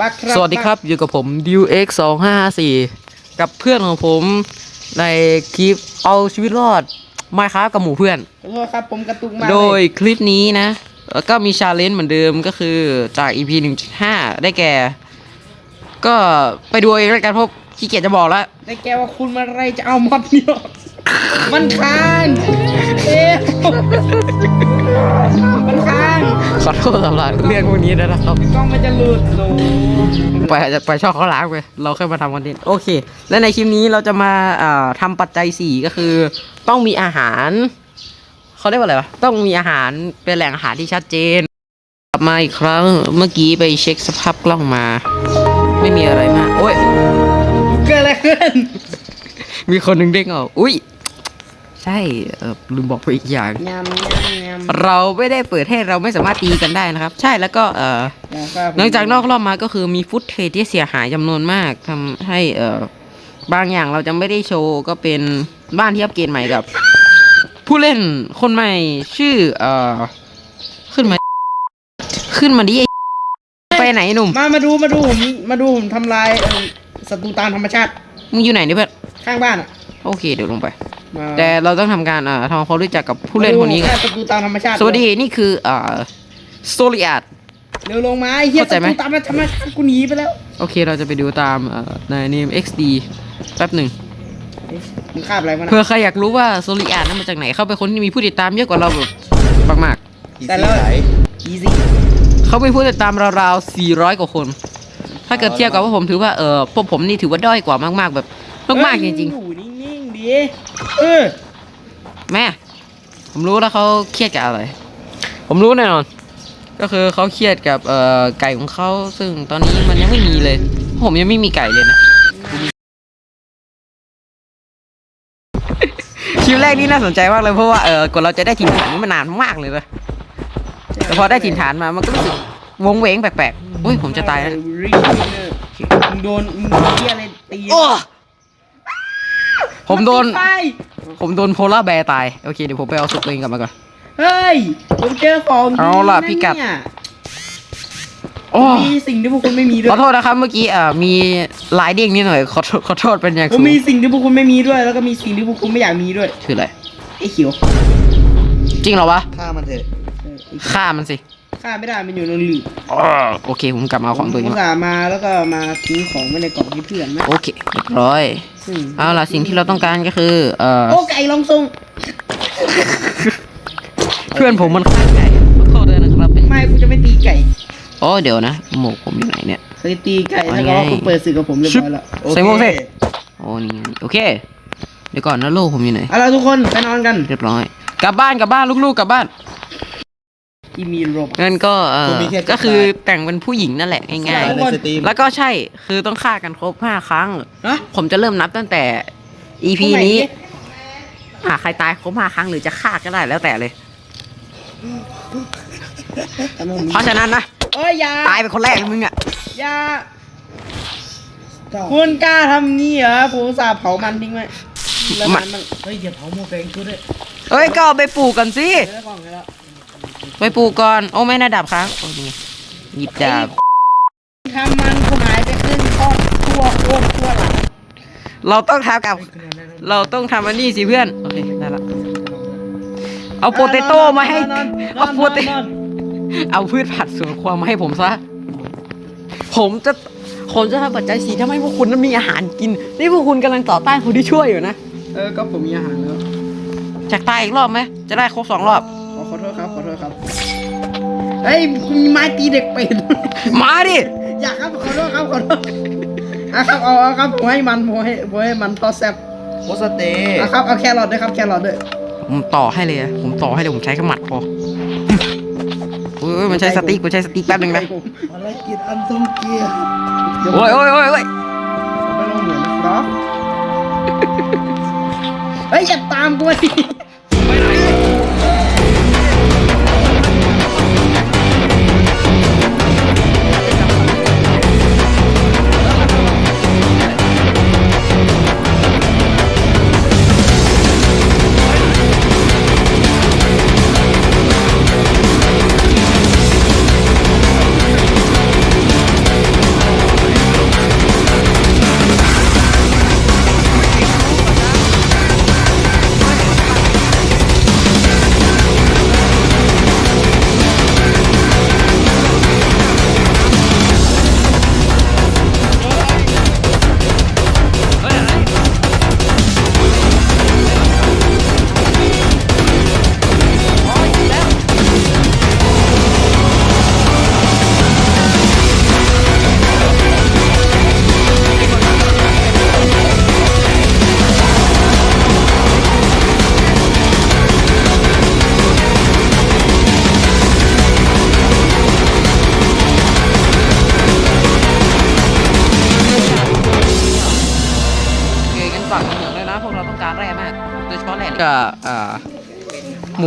บักครับสวัสดีครับ อยู่กับผม d u x 2 5 4กับเพื่อนของผมในคลิปเอาชีวิตรอดมาครับกับหมู่เพื่อน ขอโทษครับผมกระตุกมากโดยเลยคลิปนี้นะ แล้วก็มีชาเลนจ์เหมือนเดิมก็คือจาก EP 1.5 ได้แก่ ก็ไปดูเองแล้วกันเพราะขี้เกียจจะบอกแล้ว ได้แกว่าคุณมาอะไรจะเอามอดเนี่ย มันค้างเอ๊ะมันค้างขอโทษสำหรับเรื่องพวกนี้ด้วยนะครับ กล้องมันจะหลุดโหไปไปชอบเขาล้างไปเราแค่มาทำคอนเทนต์โอเค และในคลิปนี้เราจะมาอ่าทำปัจจัยสี่ก็คือ ต้องมีอาหารเขาเรียกว่าอะไรวะต้องมีอาหารเป็นแหล่งอาหารที่ชัดเจน กลับมาอีกครั้งเมื่อกี้ไปเช็คสภาพกล้องมา ไม่มีอะไรมากโอ้ย เกิดอะไรขึ้น มีคนหนึ่งเด้งออกอุ้ย ใช่เออลืมบอกไปอีกอย่าง ยำยำยเราไม่ได้เปิดให้เราไม่สามารถตีกันได้นะครับ ใช่แล้วก็เออำครับหลังจากนอกรอบมาก็คือมีฟุตเทจที่เสียหายจำนวนมากทำให้เอ่อบางอย่างเราจะไม่ได้โชว์ก็เป็นบ้านที่อัปเกรดใหม่กับ ผู้เล่นคนใหม่ชื่อเอ่อขึ้นมา ขึ้นมาดิไอ้ไปไหนหนุ่ม มา มาดู มาดูผม มาดูผมทำลายเอ่อศัตรูตามธรรมชาติ มึงอยู่ไหนเนี่ยเพื่อนข้างบ้านอะ โอเคเดี๋ยวลงไปมาแต่เราต้องทำการเอ่อทำความรู้จักกับผู้เล่นคนนี้กันมาดูศัตรูตามธรรมชาติสวัสดีนี่คือเอ่อโซลิอาดเร็วลงมาไอ้เหี้ยเข้าใจไหมศัตรูตามธรรมชาติกูหนีไปแล้ว โอเคเราจะไปดูตามเอ่อใน name xd แป๊บหนึ่งมึงคาบอะไรมานะเผื่อใครอยากรู้ว่าโซลิอาร์นั้นมาจากไหน เข้าไปคนที่มีผู้ติดตามเยอะกว่าเราแบบมากแต่แล้ว easy ๆเขามีผู้ติดตามราวๆ400 กว่าคน ถ้าเกิดเทียบกับว่าผมถือว่าเออพวกผมนี่ถือว่าด้อยกว่ามากๆแบบมากๆจริงอยู่นิ่งๆดิ เออๆแม่ ผมรู้แล้วเขาเครียดกับอะไร ผมรู้แน่นอน ก็คือเขาเครียดกับเอ่อไก่ของเขาซึ่งตอนนี้มันยังไม่มีเลย ผมยังไม่มีไก่เลยนะคลิปแรกนี่น่าสนใจมากเลยเพราะว่าเออกว่าเราจะได้ถิ่นฐานนี่มันนานมากเลยนะแต่พอได้ถิ่นฐานมามันก็รู้สึกวงเวงแปลกๆอุ้ยผมจะตายแล้วมึงโดนมึงโดนเหี้ยอะไรตีโอ้ ผมโดน ติไฟผมโดนโพล่าแบร์ตาย โอเค เดี๋ยวผมไปเอาศพตัวเองกลับมาก่อน เฮ้ย ผมเจอของดีเอาล่ะนพิกัดเนี่ยโอ้ มีสิ่งที่พวกคุณไม่มีด้วขยอโทษนะครับเมื่อกี้เอ่อมีลายเด้งนิดหน่อยขอโทษขอโทษเป็นอย่างผมสูงมีสิ่งที่พวกคุณไม่มีด้วย แล้วก็มีสิ่งที่พวกคุณไม่อยากมีด้วย คืออะไรไอ้เขียวจริงเหรอวะฆ่ามันเถอะเออไอ้ฆ่ามันสิฆ่าไม่ได้มันอยู่ในหลืบอ๋อโอเคผมกลับมาเอาของตัวเองผมมาสาห์มาแล้วก็มาทิ้งของไว้ในกล่องให้เพื่อนนะ โอเคเรียบร้อยซึ่ง เอาล่ะสิ่งที่เราต้องการก็คือ เอ่อ โอ้ไก่ลองทรงเพื่อนผมมันฆ่าไก่ขอโทษด้วยนะครับไม่กูจะไม่ตีไก่โอ้เดี๋ยวนะหมวกผมอยู่ไหนเนี่ย เคยตีไก่อ๋อแล้วก็ไงคุณเปิดสื่อกับผมเรียบร้อยแล้วใส่หมวกสิโอเคโอ้นี่ไงโอเค เดี๋ยวก่อนนะลูกผมอยู่ไหนเอาล่ะทุกคนไปนอนกัน เรียบร้อย กลับบ้านกลับบ้านลูกๆกลับบ้าน ที่มีโรบงั้นก็เออคุณมีแค่ก็คือแต่งเป็นผู้หญิงนั่นแหละง่ายใช่ในสตรีม ๆ แล้วก็ใช่คือต้องฆ่ากันครบห้าครั้ง ฮะ ผมจะเริ่มนับตั้งแต่ EP ตรงไหนี้หาใครตายครบห้าครั้งหรือจะฆ่าก็ได้แล้วแต่เลยแต่ผมเพราะฉะนั้นนะเอ้ยอยาตายเป็นคนแรกเลยมึงอะอยาคุณกล้าทำนี่เหรอผมอุตสาห์เผามันทิ้งไว้แล้วมันมันเฮ้ยอย่าเผาหมดแรงชุดเลยเอ้ยก็เอาไปปลูกกันสิ เดี๋ยวได้กล่องแล้ว ไปปลูกก่อน โอ้ไม่น่าดับครั้งโอ้นี่ไงหยิบดาบทำมันกูหายไปครึ่งทอดทั่วโคตรทั่วหลังเราต้องทำกับ เราต้องทำอันนี้สิเพื่อน โอเคได้ละ เอาโปเตโต้มาให้นอนนเอาอนโปเตนอนเอาพืชผักสวนครัวมาให้ผมซะ ผมจะ ผมจะทำปัจจัยสีทำให้พวกคุณนั้นมีอาหารกิน นี่พวกคุณกำลังต่อต้านคนที่ช่วยอยู่นะ เออ ก็ผมมีอาหารแล้ว จากตายอีกรอบไหม จะได้ครบสองรอบขอขอ โทษครับ ขอโทษครับ เฮ้ยคุณมีไม้ตีเด็กเป็ด มาดิ อยากครับ ขอโทษครับ ขอโทษอะครับ เอาเอาครับผมให้มันผมให้ผมให้มันทอดแซ่บโคสเตย์อะครับ เอาแครอทด้วยครับ แครอทด้วย ผมต่อให้เลยอะผมต่อให้เลย ผมใช้แค่หมัดพอเฮ้ยมันใช้สติ๊กมันใช้สติ๊กแป๊บนึงนะภารกิจอันทรงเกียรติเดี๋ยวโอ้ยโอ้ยโอ้ยโอ้ยผมไม่ลงเหมือนนะครับ เฮ้ยอย่าตามกูดิแ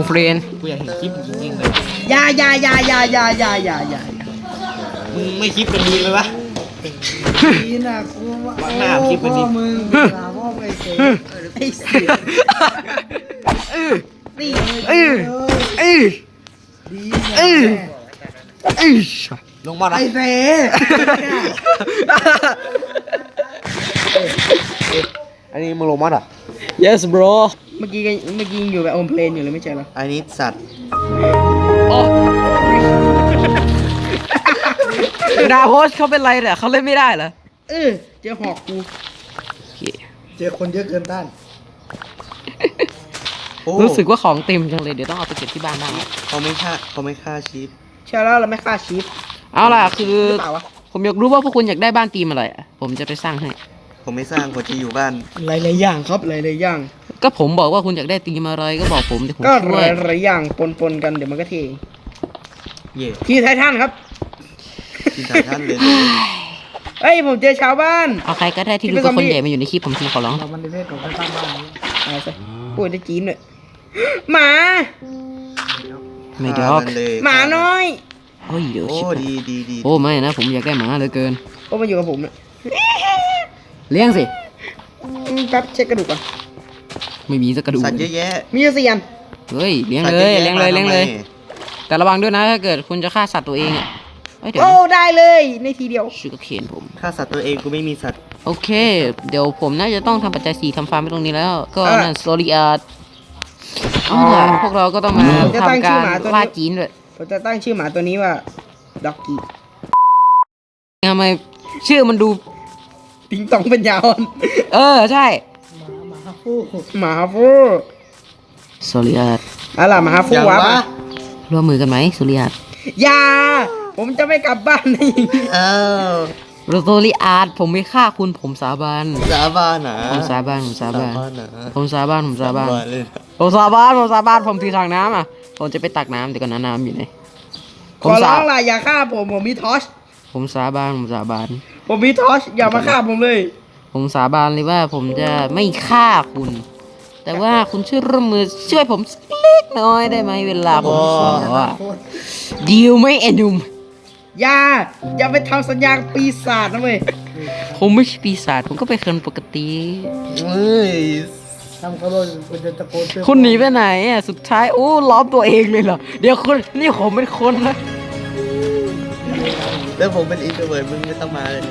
เฟรนกูอยากเห็นคลิปจริงๆเลยอยาอยาอยาอยาอยาอยาอยาอยามึงไม่คลิปเป็นดีเลยวะ ดีน่ะกูว่าวางหน้าคลิปมันดิพ่อมึงด่าพ่อไปเสียไอ้เสียนี่เอ้ยเอ้ยดีเอ้ยเอ้ยลงมาไอ้นะเสียอันนี้มึงลงมาอะ yes bro เมื่อกี้ก็เมื่อกี้ยังอยู่แบบโอมเพลนอยู่เลยไม่ใช่เหรออันนี้สัตว์โอ้ดาโฮสเขาเป็นไรเนี่ยเขาเล่นไม่ได้เหรอเออเจอหอกกูโอเคเจอคนเยอะเกินต้านโอ้รู้สึกว่าของเต็มจังเลยเดี๋ยวต้องเอาไปเก็บที่บ้านบ้างเขาไม่ฆ่าเขาไม่ฆ่าชีพใช่แล้วเราไม่ฆ่าชีฟเอาล่ะคือหรือเปล่าวะผมอยากรู้ว่าพวกคุณอยากได้บ้านตีมอะไรอะผมจะไปสร้างให้ผมไม่สร้างผมจะอยู่บ้าน หลายๆอย่างครับหลายๆอย่าง ก็ผมบอกว่าคุณอยากได้ตีมอะไรก็บอกผมเดี๋ยวผมก็ช่หวยลายๆอย่างปนๆกันเดี๋ยวมันก็เทเย่ที่ไททันครับกินสายท่านเลยเอ้ยผมเจอชาวบ้าน เอาใครก็ได้ที่ที่รู้เป็นกับคนซอมบี้ใหญ่มาอยู่ในคลิปผมทีขอร้อง เรามันในเพศของไททันบ้านนี้อะไรซะโอ้ยได้จีนด้วยหมา ไม่ดฆ่าอกนเลยหมาน้อย โอ้ยเดี๋ยวโอ้ชิบดีดีดีโอ้ไม่นะผมอยากได้หมาเหลือเกินโอ้มาอยู่กับผมน่ะเลี้ยงสิ อืมแป๊บเช็คกระดูกก่อน ไม่มีสักกระดูกสัตว์เยอะแยะมีอยู่สี่อันเฮ้ยเลี้ยงสัตว์เลยอะเลี้ยงแะเลยเลี้ยงเลยมาทำไมแต่ระวังด้วยนะถ้าเกิดคุณจะฆ่าสัตว์ตัวเองอะเอ้ยเดี๋ยวโอ้ได้เลยในทีเดียวชื่อก็เขียนผมฆ่าสัตว์ตัวเองกูไม่มีสัตว์โอเค เดี๋ยวผมน่าจะต้องทำปัจจัยสี่ทำฟาร์มไว้ตรงนี้แล้ว ก็เออนั่นโซลิอาร์ตเอาล่ะพวกเราก็ต้องมาผมจะตั้งทำชื่กาอรหมาตัวนี้ล่าจีนด้วยผมจะตั้งชื่อหมาตัวนี้ว่าด็อกกี้ทำไมชื่อมันดูติงตองเป็นยาวอ่อนเออใช่ หมาฟูโซลิอาร์ตอะไรหมาฟูอย่างวะวะร่วมมือกันไหมโซลิอาร์ตอย่า ผมจะไม่กลับบ้านนะอย่างนี้อ้าวโซลิอาร์ตผมไม่ฆ่าคุณผมสาบานสาบานนะผมสาบานผมสาบานนะผมสาบานผมสาบานเลยนะผมสาบานผมสาบานผมถือถังน้ำอะผมจะไปตักน้ำเดี๋ยวก่อนนะน้ำอยู่ไหนขผมอร้สาองล่ะอย่าฆ่าผมผมมีทอชผมสาบานผมสาบาน ผมมีทอชอย่ามาฆ่าผมเลย ผมสาบานเลยว่าผมจะไม่ฆ่าคุณ แต่ว่าคุณช่วยร่วมมือช่วยผมสักเล็กน้อยได้ไหมเวลาผมขออะดีลไหม่เอ็นุมอย่าอย่าไปทำสัญญากับปีศาจนะเว้ยผมไม่ใช่ปีศาจผมก็เป็นคนปกติ เฮ้ยทำเขาโดนเป็นตะโกนคุณหนีไปไหนอะสุดท้ายโอ้ล้อมตัวเองเลยเหรอเดี๋ยวคุณนี่ผมเป็นคนนะ แล้วผมเป็นอินโทรเวิร์ดมึงไม่ต้องมาเลย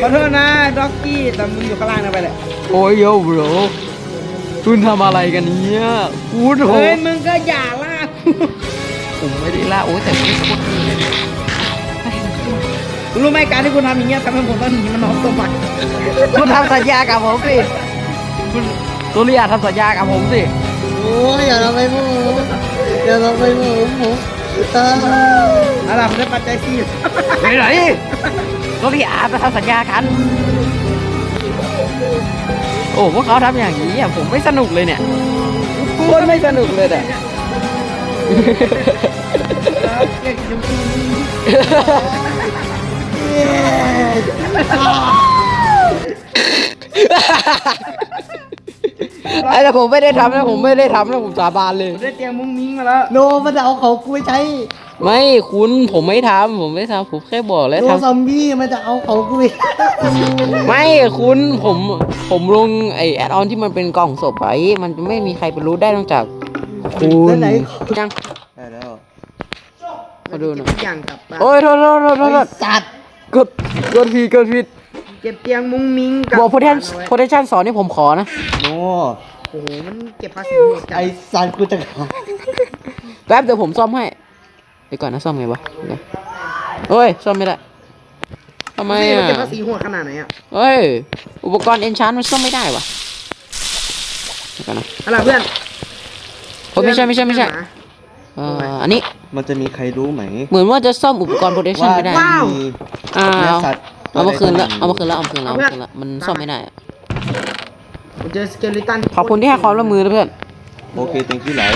ขอโทษนะด็อกกี้แต่มึงอยู่ข้างล่างนะไปแหละโอ้ยโยบรคุณทำอะไรกันเนี่ยคุณโหเฮ้ยมึงก็อย่าล่ากูผมไม่ได้ล่าโอ้ยแต่ไม่โคตรเลยคุณรู้ไหมการที่คุณทำอย่างเงี้ยทำให้ผมต้องหนีมันน้องตัวใหม่คุณทำสัญญากับผมสิคุณตุลิยาทำสัญญากับผมสิ โอ้ยอย่าทำไปผมอย่าทำไปผมผม ตาอะไรผมได้ปัจจัยสี่ไปไหนตุลิยาจะทำสัญญากัน โอ้พวกเขาทำอย่างนี้อะผมไม่สนุกเลยเนี่ยโคตรไม่สนุกเลยเนี่ย ไอ้แต่ผมไม่ได้ทำนะผมไม่ได้ทำนะผมสาบานเลยผมได้เตรียมมุ้งมิ้งมาแล้วโนมันจะเอาเขากูไปใช้ไม่คุณผมไม่ทำผมไม่ทำผมแค่บอกแล้วโนทซอมบี้มันจะเอาเขากูไปำไม่คุณผมผมลงไอแอดออนที่มันเป็นกล่องศพไว้มันจะไม่มีใครไปรู้ได้นอกจากคุณแล้วไหนยังได้แล้วมาดูหน่อยอย่างกลับบ้านโอ้ยโทษโทษโทษโทษโทษจัดกดกดผิดกดผิด เก็บเตียงมุ้งมิ้งกลับอกโพเทนบ้านเอาไว้โพเทนชันสอนนี่ผมขอนะโนโอ้โหมันเก็บภาษีหมดจัไอดสันกูจะแป๊บเดี๋ยวผมซ่อมให้เดี๋ยวก่อนนะซ่อมไงวะเดี๋ยวเฮ้ยซ่อมไม่ได้ทำไมนี่อะเก็บภาษีหัวขนาดไหนอะเฮ้ยอุปกรณ์เอนชานมันซ่อมไม่ได้วะเดี๋ยวก่อนนะอะไรเพื่อนโอ้ยไม่ใช่ไม่ใช่ไม่ใช่เพื่อนหาเอ่ออันนี้มันจะมีใครรู้ไหม เหมือนว่าจะซ่อมอุปกรณ์โปรดักชันไม่ได้ว้าวมีอ่าเนื้อเอาสัตว์ เอามาคืนละตัวใดเอามาคืนละเอามาคืนละเอาเอาเพื่มาอนคืนละมันซ่อมไม่ได้อะผมเจอสเกลิตันขอบคุณที่ให้ความร่วมมือนะเพื่อนโอเค thank you หลาย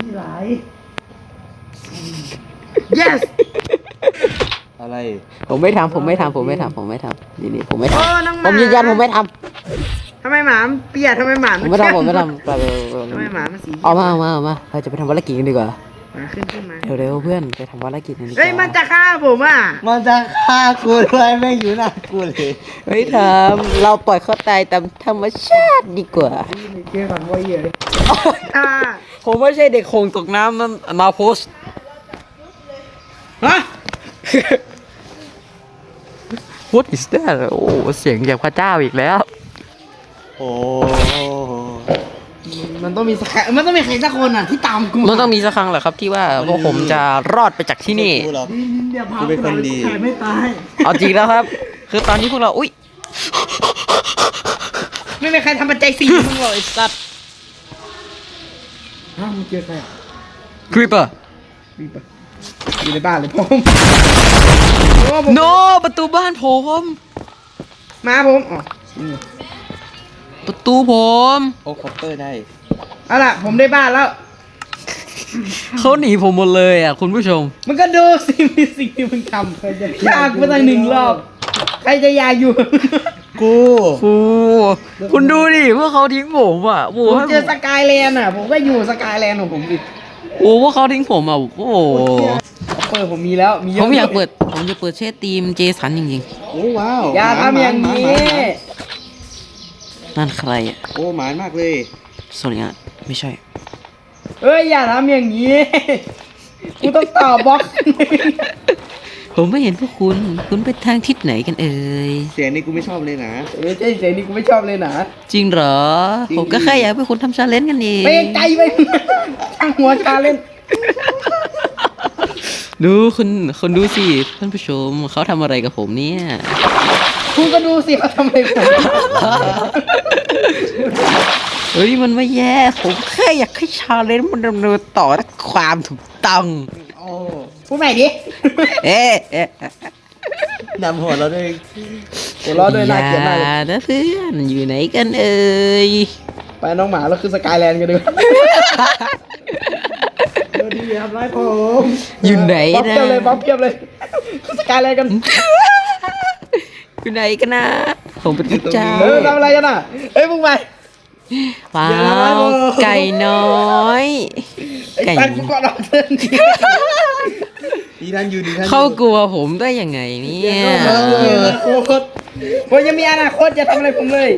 ที่ไหล yes ออะไร ผมไม่ทำผมไม่ทำผมไม่ทำผมไม่ทำนี่นี่ผมไม่ทโอ้น้องหำมาผมยืนยันผมไม่ททำไมหมามันเปียกทำไมหมาำผมไม่ทำผมไม่ทำไปไปไปทำไมหมามันสีเอามาเอามาเอามาเราจะไปทำภารกิจกันดีกว่าห มาขึ้นขึ้นมาเร็วๆเพื่อนไปทำภารกิจกันดีกว่าเฮ้ยมันจะฆ่าผมอะมันจะฆ่ากูด้วยแม่งอยู่หน้ากูเลยเฮ้ยทำเราปล่อยเขาตายตามธรรมชาติดีกว่าเจอฝันว่าเหี้ยเลยอ่าผมไม่ใช่เด็กโขงตกน้ำนั่นมาโพสฮะ What is that โอ้เสียงจากพระเจ้าอีกแล้ว โอ้ มันต้องมีสักใครมันต้องมีใครสักคนอะที่ตามกูมันต้องมีสักครั้งแหละครับที่ว่าพวกผมจะรอดไปจากที่นี่ กูหรอก เดี๋ยวพากูเป็นคนดี ใครไม่ตาย เอาจริงแล้วครับ คือตอนนี้พวกเรา อุ้ย ไม่มีใครทำปัจจัยสี่มึงหรอกไอ้สัตว์ฮะมึงเจอใครอะครีปเปอร์มีปะอยู่ในบ้านเลยผมโอ้ผม โน ประตูบ้านผม มาผมอ๋อนี่ประตูผม โอ้คอปเปอร์ได้ เอาล่ะ ผมได้บ้านแล้ว เขาหนีผมหมดเลยอะคุณผู้ชม มันก็ดูสิมีสิ่งที่มึงทำฆ่ากูตั้งหนึ่งรอบ ใครจะอยากอยู่ กูโอ้คุณดูดิพวกเขาทิ้งผมอะโอ้ผมให้เจอสกายแลนด์อะ ผมก็อยู่สกายแลนด์ของผมดิโอ้พวกเขาทิ้งผมอะโอ้เปิดผมมีแล้ว มีเยอะผมอยากเปิดผมจะเปิดเชสทีมเจสันจริงโอ้ว้าวอย่าทำอย่างนี้ๆนั่นใครอะโอ้หมานมากเลย สวัสดีอะ ไม่ใช่ เอ้ยอย่าทำอย่างนี้กูต้องต่อบล็อก ผมไม่เห็นพวกคุณ คุณไปทางทิศไหนกันเอ่ย เสียงนี้กูไม่ชอบเลยนะ เออใช่เสียงนี้กูไม่ชอบเลยนะจริงเหรอจริงผมก็แค่อยากให้คุณทำชาเลนจ์กันเองไปไกลไปช่างหัวชาเล่นดูคุณคุณดูสิท่านผู้ชมเขาทำอะไรกับผมเนี่ย คุณก็ดูสิเขาทำอะไรผม เฮ้ยมันไม่แย่ผมแค่อยากให้ชาเลนจ์มันดำเนินต่อด้วยความถูกต้องโอ้พูดใหม่ดิเอ๊ะเอ๊ะนำหัวเราด้วยหัวเราะด้วยอน่าย่าเกลียดมากเลยนะเพื่อนอยู่ไหนกันเอ่ยไปน้องหมาแล้วคือสกายแลนด์กันดีกว่าเออดีครับไล่ผมอยู่ไหนบ๊อบนะเพียบเลยบ๊อบเพียบเลยคือสกายแลนด์กันอยู่ไหนกันนะผมเป็นพระเจ้าเออทำอะไรกันอะเอ้ยมึงไป ว้าอย่าทำร้ายวผมไก่น้อยไอ้ไก่สัตว์กูกอดเราเดินดีทันอยู่ดีทันอยู่เขากลัวผมได้ยังไงเนี่ยเออโคตรผมยังมีอนาคตอย่าทำอะไรผมเลย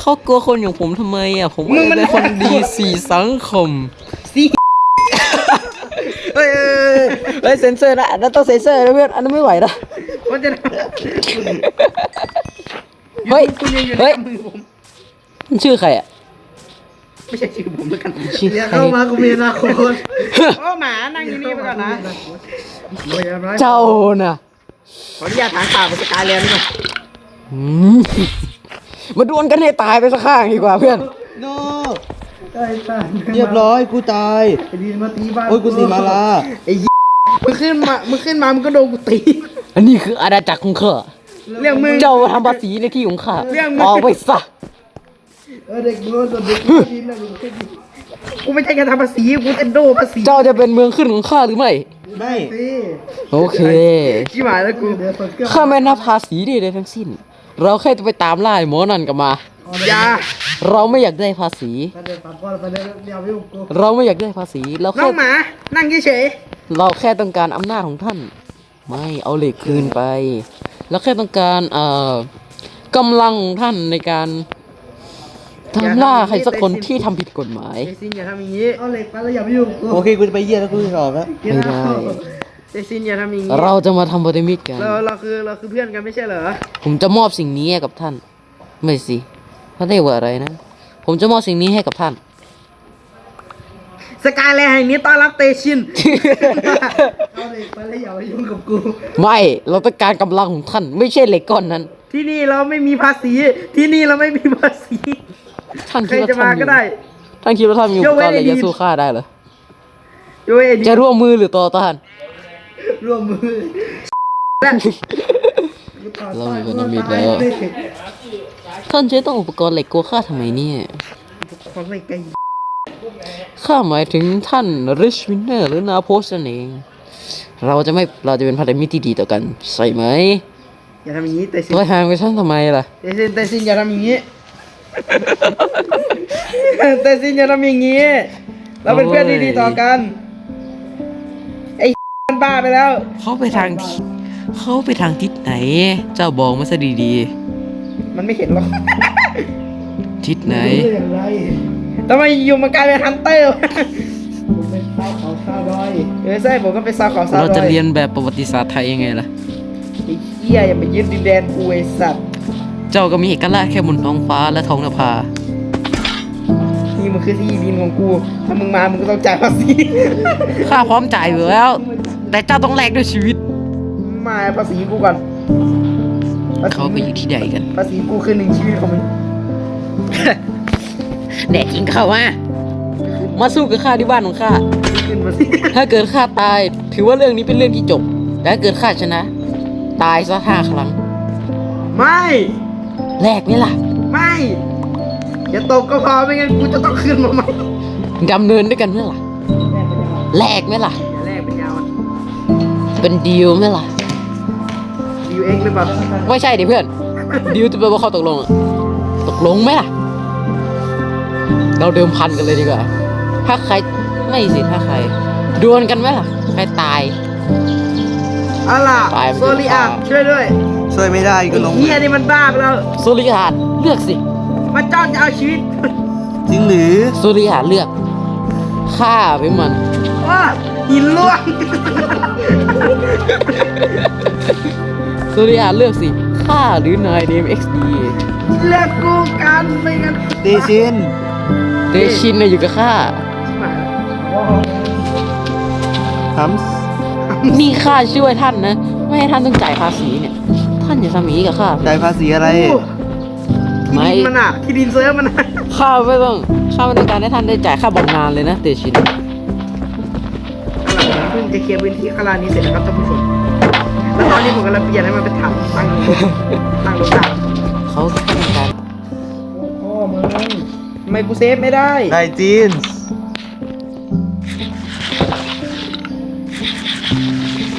เขากลัวคนอย่างผมทำไมอะ ผมมึงมันเป็นคนดีสีสังคมสิเฮ้ยเฮ้ยเฮ้ยเซนเซอร์นะอันนั้นต้องเซนเซอร์นะเพื่อนอันนั้นไม่ไหวนะมันจะเฮ้ยคุณยังอยู่ในเฮ้ย มือผมมันชื่อใครอะ ไม่ใช่ชื่อผมแล้วกันชื่ออย่าใครเข้ามากูมีอนาคตโอ้หมานั่งอยู่นี่ไปก่อนนะเจ้าน่ะขออนุญาตถางข่าวไปสกายแลนด์ดีกว่าอืมมาดวลกันให้ตายไปสักข้างดีกว่าเพื่อน โนเรียบร้อยกูตายดีมาตีบ้านโอ้ยกูสีมาลาไอ้ยี่มึงขึ้นมามึงขึ้นมามึงก็โดนกูตี อันนี้คืออาณาจักรของข้าเรื่องมึง เจ้าทำภาษีในที่ของข้าเรื่องมึง ออกไปซะ เออเด็กโดนเด็กกินนะกูไม่ใช่การทำภาษีกูเป็นโดภาษีเจ้าจะเป็นเมืองขึ้นของข้าหรือไม่ ไม่โอเคชิบหายแล้วกูข้าไม่นับภาษีใดๆทั้งสิ้น เราแค่จะไปตามล่าไอ้หมอนั่นกลับมาอยาเราไม่อยากได้ภาษี เราไม่อยากได้ภาษีเราน้แค่องหมา นั่งเฉยเราแค่ต้องการอำนาจของท่าน ไม่เอาเหล็กคืนไป เราแค่ต้องการเอ่อกำลังของท่านในการ ทำล่าใครสักคนที่ทำผิดกฎหมายๆเจซินอย่าทำอย่างนี้เอาเหล็กไปแล้วอย่าไปยุ่งโอเคกูจะไปเยี่ยแล้วกูจะออกแล้วไม่ได้ เจซินอย่าทำอย่างนี้เราจะมาทำพันธมิตรกัน เราเราคือเราคือเพื่อนกันไม่ใช่เหรอผมจะมอบสิ่งนี้ให้กับท่าน ไม่สิเขาเรียกว่าอะไรนะ ผมจะมอบสิ่งนี้ให้กับท่าน สกายแลนด์แห่งนี้ต้อนรับเตชิน เอาเหล็กไปแล้วอย่าไปยุ่งกับกู ไม่ เราต้องการกำลังของท่าน ไม่ใช่เหล็กก้อนนั้น ที่นี่เราไม่มีภาษี ที่นี่เราไม่มีภาษี ท่านใครคิดว่าจะท่ามานมีก็ได้ ท่านคิดว่าท่านมีอุปกรณ์อะไรยกเว้นไอ้จะดีสู้ข้าได้เหรอโยเอดีจะร่วมมือหรือต่อต้าน ร่วมมือเรามีพันธมิตรแล้ว ท่านใช้ต้องอุปกรณ์เหล็กกลัวข้าทำไมเนี่ยของเหล็กไกลข้าหมายถึงท่านริชวินเนอร์หรือนาโพสนั่นเอง เราจะไม่ เราจะเป็นพันธมิตรที่ดีต่อกัน ใช่ไหมอย่าทำอย่างนี้แต่ซินตัวห่างไปฉันทำไมล่ะ แต่ซินแต่ซินอย่าทำอย่างนี้ แต่ซินอย่าทำอย่างนี้ เราเป็นเพื่อนที่ดีต่อกัน ไอ้มันบ้าไปแล้ว เขาไปทางทิศเขาไปทางทิศไหน เจ้าบอกมาซะดีมันไม่เห็นหรอกๆ ทิศไหนอย่างไรทำไมอยู่มากลายเป็นฮันเตอร์วะผมเป็นชาวเขาชาวดอยเออใช่ผมก็เป็นชาวเขาชาวดอยเราจะเรียนแบบประวัติศาสตร์ไทยยังไงล่ะ ไอ้เหี้ยอย่ามายึดดินแดนกูไอ้สัตว์ เจ้าก็มีเอกลักษณ์แค่บนท้องฟ้าและท้องนภา นี่มันคือที่ดินของกู ถ้ามึงมา มึงก็ต้องจ่ายภาษี ข้าพร้อมจ่ายอยู่แล้ว แต่เจ้าต้องแลกด้วยชีวิต มาภาษีกูก่อนภษีเขาไปอยู่ที่ใดกัน ภาษีกูคือหนึ่งชีวิตของมึงแน่จริงเขาว่ามาสู้กับข้าที่บ้านของข้า ขึ้นภาษีถ้าเกิดข้าตาย ถือว่าเรื่องนี้เป็นเรื่องที่จบ แต่ถ้าเกิดข้าชนะ ตายซะห้าครั้ง ไม่ แลกไหมล่ะไม่ อย่าตกก็พอไม่งั้นกูจะต้องขึ้นมาใหม่ดำเนินด้วยกันไหมล่ะแลกไหมล่ะ อย่าแลกเป็นยาวเป็นดีลไหมล่ะยูเอ็กหรือเปล่าไม่ใช่ดิเพื่อนดีลจะแปลว่าข้อตกลงอะตกลงไหมล่ะ เราเดิมพันกันเลยดีกว่า ถ้าใครไม่สิถ้าใครดวลกันไหมล่ะ ใครตาย เอาล่ะตายมันโซลิอาช่วยด้วย ช่วยไม่ได้ก็ไอ้ลงเหี้ยนี่มันบ้าไปแล้วสุริยาเลือกสิ มันจ้องจะเอาชีวิตจริงหรือสุริยาเลือกฆ่าไปมันว่าหินล่วงสุริยาเลือกสิฆ่าหรือนายเดมเอ็กซ์ดีเลือกกูกันไม่งั้นเตชินเตชินน่ะอยู่กับข้าทนี่ข้าช่วยท่านนะ ไม่ให้ท่านต้องจ่ายภาษีเนี่ย ท่านอย่าทำอย่างนี้กับข้าจ่ายภาษีอะไรที่ดินมันอะที่ดินเซิร์ฟมันอะข้าไม่ต้องข้าไม่ต้องการให้ท่านได้จ่ายค่าบำนาญเลยนะเตชินเพิ่งจะเคลียร์พื้นที่ข้างล่างนี้เสร็จแล้วครับท่านผู้ชมแล้วตอนนี้ผมกำลังเปลี่ยนให้มันเป็นถังตั้งลงตั้งลงได้เขาต้องการพ่อมึงทำไมกูเซฟไม่ได้ได้จีน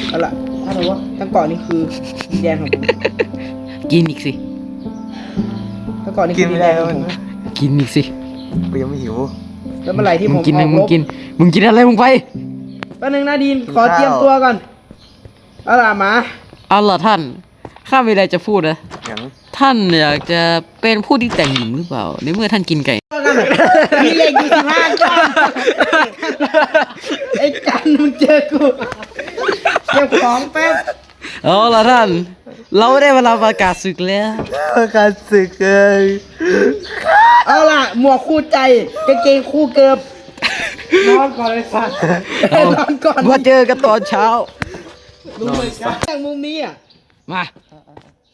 เอาล่ะถ้าเราว่าทั้งเกาะนี้คือ แดนของผมกินอีกสิทั้งเกาะนี้กิคืนอดิไม่นแดได้นขแล้อวงผมนะกินอีกสิ กูยังไม่หิว แล้วเมื่อไหร่ที่ผมึงมกินอนะอกมึรงบกิน มึงกินอะไรมึงไปแป๊บนึงนะดีนกินขอเตรียมข้าวตัวก่อนเอาล่ะหมาเอาล่ะท่าน ข้ามีอะไรจะพูดนะ อย่างท่านอยากจะเป็นผู้ที่แต่งหญิงหรือเปล่า ในเมื่อท่านกินไก่ มีเหล็กอยู่สิบห้าก้อนไอ้กันมึงเจอกูเก็บของแป๊บ เอาล่ะท่าน เราได้เวลาประกาศศึกแล้ว ประการศึกเลยเอาล่ะ หมวกคู่ใจกางเกงคู่เกิบนอนก่อนเลยสัตว์นอนก่อนมาเจอกันตอนเช้าจากมุมนี้อะ มา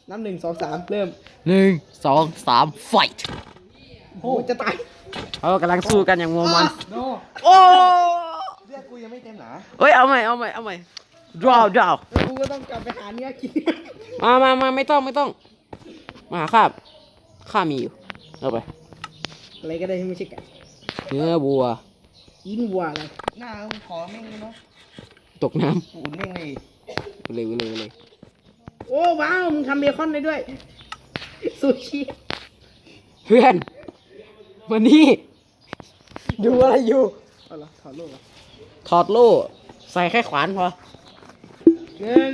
น้ำหนึ่งสองสามเริ่มหนึ่งสองสามไฟท์โอ้จะตายเรากำลังสู้กันอย่างมัวมันโนโอ้เลือดกูยังไม่เต็มหนาเฮ้ย เอาใหม่ เอาใหม่ เอาใหม่ draw draw แล้วกูก็ต้องกลับไปหาเนื้อกิน มามามาไม่ต้องไม่ต้อง มาหาข้าข้ามีอยู่ เอาไป อะไรก็ได้ที่ไม่ใช่ไก่เนื้อวัว กินวัวอะไรหน้ามึงขอแม่งเลยเนาะตกน้กูอุ่นแม่งเลยำไปเลยไปเลยไปเลยโอ้ว้าวมึงทำเบคอนได้ด้วยซูชิเพื่อนวันนี้ดูอะไรอยู่ เอาละถอดโลกอะถอดโล่ ใส่แค่ขวานพอ หนึ่ง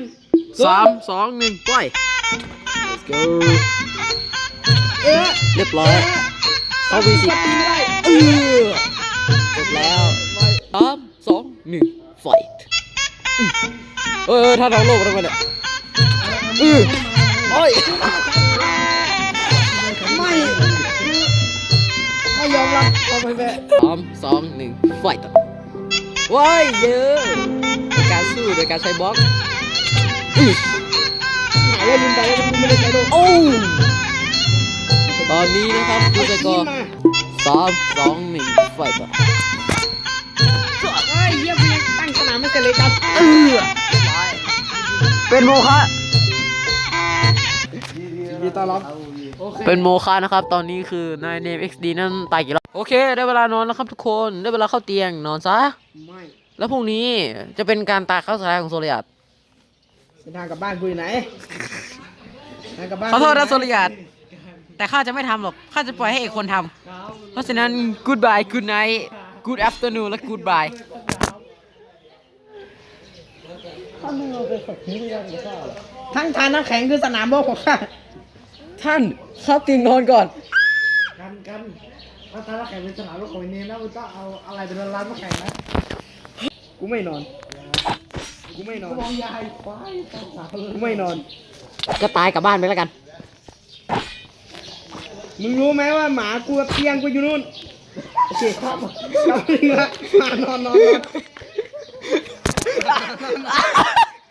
สามสองหนึ่งปล่อย let's go เอ๊ะเรียบร้อยเข้าวีสิปีนได้เออจบแล้วสามสองหนึ่งไฟท์เออเออถ้าเราโลกได้ไหมเนี่ยอือโอ้ยไม่ไม่ยอมรับเอาไปแม่สามสองหนึ่งไฟท์ว้ายเยอะเป็นการสู้โดยการใช้บล็อกอื้อ หายแล้วลืมไปแล้วกูไม่ได้ใช้โลกโอ้ตอนนี้นะครับดูสกอร์มาสามสองหนึ่งไฟท์เฮ้ยเยี่ยมเลยตั้งสนามไม่เสร็จเลยกันเออเป็นโมฆะยินดีต้อนรับโอเคเป็นโมฆะนะครับ ตอนนี้คือนายเนม XD นั่นตายกี่รอบโอเค ได้เวลานอนแล้วครับทุกคนได้เวลาเข้าเตียงนอนซะไม่แล้วพรุ่งนี้จะเป็นการตายครั้งสุดท้ายของโซเลียต เส้นทางกลับบ้านกูอยู่ไหนทางกลับบ้านขอโทษนะกูโซยู่ไหเลียตแต่ข้าจะไม่ทำหรอก ข้าจะปล่อยให้เอกคนทำเพราะฉะนั้น goodbye good night good afternoon และ goodbye ทั้งทานน้ำแข็งคือสนามโลกของข้าท่านเข้าเตียงนอนก่อน กันกันถ้าทานน้ำแข็งเป็นสนามโลกของไอ้นี้นะมึงต้องเอาอะไรเป็นร้านน้ำแข็งนะ กูไม่นอน กูไม่นอนมองยายควายกูไม่นอน ก็ตายกลับบ้านไปแล้วกัน มึงรู้ไหมว่าหมากูกับเตียงกูอยู่นู่น โอเคครับกลับไปละมานอนนอนนอน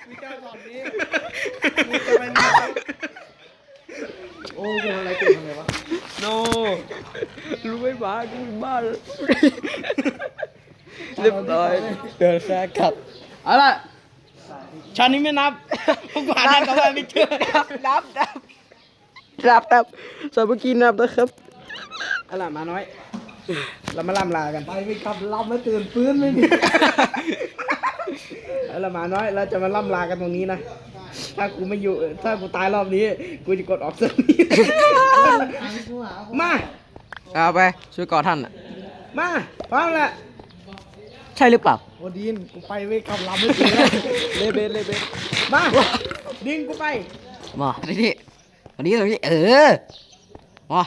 มีเจ้าสอนนี้กูจะไปนอนโอ้กูทำอะไรกูทำไงวะ โน รู้ไหมหมากูอยู่บ้านเรียบร้อยเดินแค่กลับเอาล่ะ ชานี้ไม่นับพวกกูหาทางกลับบ้านไม่เจอนับนับนับนับนับสามัคคีนับนะครับเอาล่ะหมาน้อย เรามาล่ำลากันไปไม่ขับล่ำไม่ตื่นฟื้นไม่มีเอาล่ะหมาน้อย เราจะมาล่ำลากันตรงนี้นะ ถ้ากูไม่อยู่ ถ้ากูตายรอบนี้ กูจะกดออกเซิร์ฟนี้มา เอาไปช่วยกอดท่านอะมาพร้อมแล้วใช่หรือเปล่า โอดินกูไปไม่ขับล่ำไม่ตื่นแล้วเลเบนเลเบนมาดินกูไปมาที่นี่วันนี้ตรงนี้เออมา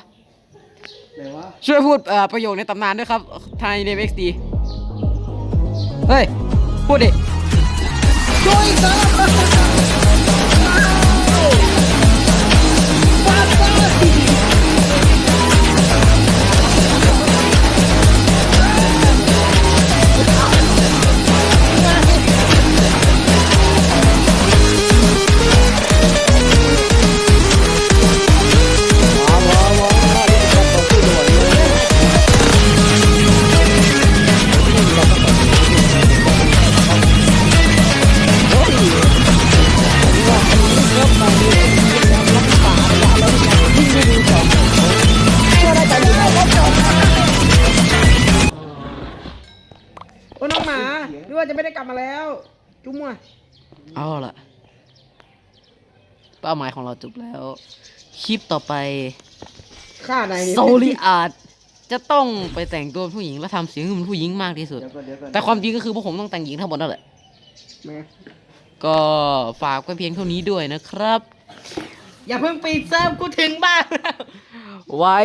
ไหนวะช่วยพูดเอ่อประโยคในตำนานด้วยครับทายในเอ็กซ์ดีเฮ้ย พูดดิโจุ๊บมั่วเอาละเป้าหมายของเราจุบแล้ว คลิปต่อไปฆ่านายนี่โซลิอาจจะต้องไปแต่งตัวเป็นผู้หญิงและทำเสียงเหมืนผู้หญิงมากที่สุดแต่ความจริงก็คือพวกผมต้องแต่งหญิงทั้งหมดนั่นแหละก็ฝากกันเพียงเท่านี้ด้วยนะครับ อย่าเพิ่งปิดเซิร์ฟกูถึงบ้านไว้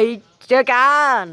เจอกัน